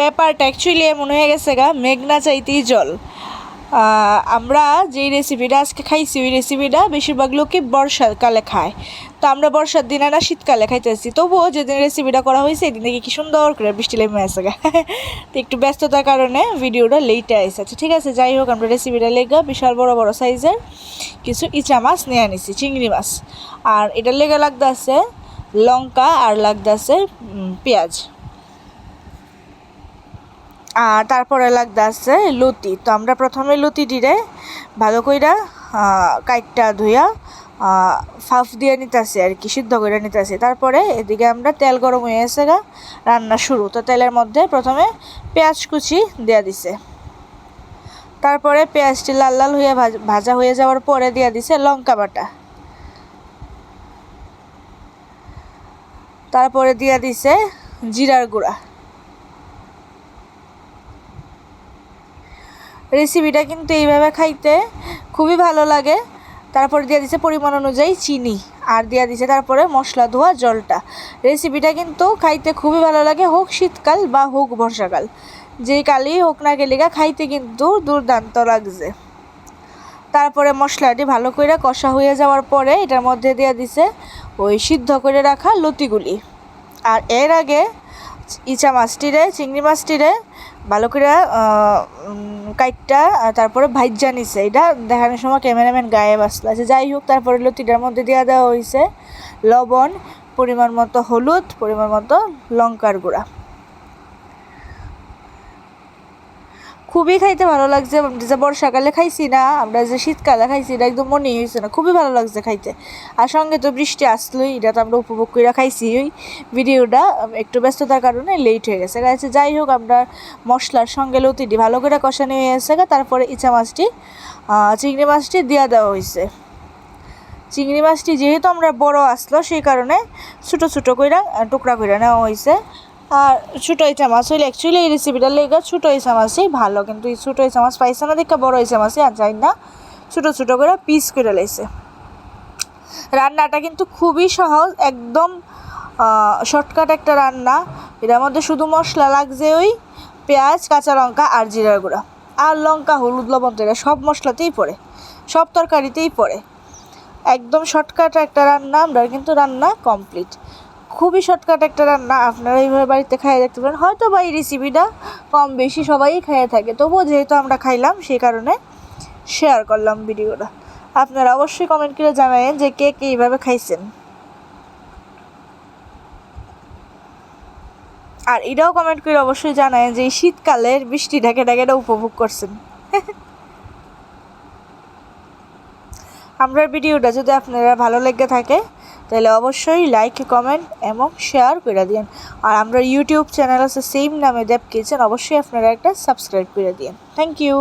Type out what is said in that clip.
ব্যাপারটা অ্যাকচুয়ালি এমন হয়ে গেছে গা, মেঘনা চাইতেই জল। আমরা যেই রেসিপিটা আজকে খাইছি, ওই রেসিপিটা বেশিরভাগ লোকই বর্ষাকালে খায়। তো আমরা বর্ষার দিনে না শীতকালে খাইতেছি। তবুও যেদিন রেসিপিটা করা হয়েছে, এদিন থেকে কি সুন্দর করে বৃষ্টি লেমে আছে গা। তো একটু ব্যস্ততার কারণে ভিডিওটা লেটে আসছে আচ্ছা ঠিক আছে, যাই হোক, আমরা রেসিপিটা লেগা বিশাল বড় বড় সাইজের কিছু ইচা মাছ নিয়ে আনিছি, চিংড়ি মাছ। আর এটা লেগে লাগতে আছে লঙ্কা আর লাগতে আছে পেঁয়াজ। আর তারপরে লাগতে আছে লতি। তো আমরা প্রথমে লুতি লতিটিরে ভালো কইরা কাইটটা ধুইয়া ফাফ দিয়ে নিতেছি আর কি, সিদ্ধ করে নিতেছি। তারপরে এদিকে আমরা তেল গরম হয়ে গেছে গা, রান্না শুরু। তো তেলের মধ্যে প্রথমে পেঁয়াজ কুচি দেয়া দিছে। তারপরে পেঁয়াজটি লাল লাল হয়ে ভাজা হয়ে যাওয়ার পরে দিয়া দিছে লঙ্কা বাটা। তারপরে দিয়া দিছে জিরার গুঁড়া। রেসিপিটা কিন্তু এইভাবে খাইতে খুবই ভালো লাগে। তারপরে দিয়ে দিছে পরিমাণ অনুযায়ী চিনি আর দিয়ে দিছে তারপরে মশলা ধোয়া জলটা। রেসিপিটা কিন্তু খাইতে খুবই ভালো লাগে, হোক শীতকাল বা হোক বর্ষাকাল। যেই কালই হোক না গেলিগা খাইতে কিন্তু দুর্দান্ত লাগছে। তারপরে মশলাটি ভালো করে কষা হয়ে যাওয়ার পরে এটার মধ্যে দিয়ে দিছে ওই সিদ্ধ করে রাখা লতিগুলি। আর এর আগে ইচা মাছটিরে, চিংড়ি মাছটিরে ভালো করে কাইটটা তারপরে ভাইজা নিছে। এটা দেখানোর সময় ক্যামেরাম্যান গায়ে বাসলো আছে যাই হোক, তারপরে লতিটার মধ্যে দেওয়া দেওয়া হয়েছে লবণ, পরিমাণ মতো হলুদ, পরিমাণ মতো লঙ্কার গুঁড়া। খুবই খাইতে ভালো লাগছে যে বর্ষাকালে খাইছি না, আমরা যে শীতকালে খাইছি, এটা একদম মনেই হয়েছে না। খুবই ভালো লাগছে খাইতে। আর সঙ্গে তো বৃষ্টি আসলোই, এটা তো আমরা উপভোগ করে খাইছি। ওই ভিডিওটা একটু ব্যস্ততার কারণে লেট হয়ে গেছে। গেছে যাই হোক, আমরা মশলার সঙ্গে লতিটি ভালো করে কষানো হয়ে গেছে তারপরে ইচা মাছটি চিংড়ি মাছটি দেওয়া দেওয়া হয়েছে চিংড়ি মাছটি যেহেতু আমরা বড় আসলো, সেই কারণে ছোটো ছোটো কইরা টুকরা করে নেওয়া হয়েছে আর ছোটো ইচা মাছ হইলে অ্যাকচুয়ালি এই রেসিপিটা লেগে ছোটো ইচা মাছই ভালো, কিন্তু এই ছোটো ইচা মাছ পাইছে না দেখে বড় ইচা মাছই আর যাই না। ছোটো ছোটো করে পিস করে লাইছে রান্নাটা কিন্তু খুবই সহজ, একদম শর্টকাট একটা রান্না। এটার মধ্যে শুধু মশলা লাগছে ওই পেঁয়াজ, কাঁচা লঙ্কা আর জিরার গুঁড়া। আর লঙ্কা, হলুদ, লবণ এটা সব মশলাতেই পড়ে। সব তরকারিতেই পড়ে। একদম শর্টকাট একটা রান্না, আমরা কিন্তু রান্না কমপ্লিট খুবই শর্টকাট একটা রান্না। আপনারা এইভাবে বাড়িতে খাইয়ে দেখতে পারেন। হয়তো বা এই রেসিপিটা কম বেশি সবাই খাইয়ে থাকে। তবুও যেহেতু আমরা খাইলাম, সেই কারণে শেয়ার করলাম ভিডিওটা। আপনারা অবশ্যই কমেন্ট করে জানাবেন যে কে কে এইভাবে খাইছেন। আর এটাও কমেন্ট করে অবশ্যই জানায় যে শীতকালের বৃষ্টি ঢাকে ঢাকে এটা উপভোগ করছেন। আমরা ভিডিওটা যদি আপনারা ভালো লেগে থাকে তাহলে অবশ্যই লাইক কমেন্ট এবং শেয়ার করে দিন আর আমরা ইউটিউব চ্যানেল আছে সেম নামে দেব কিচেন অবশ্যই আপনারা একটা সাবস্ক্রাইব করে দিন থ্যাংক ইউ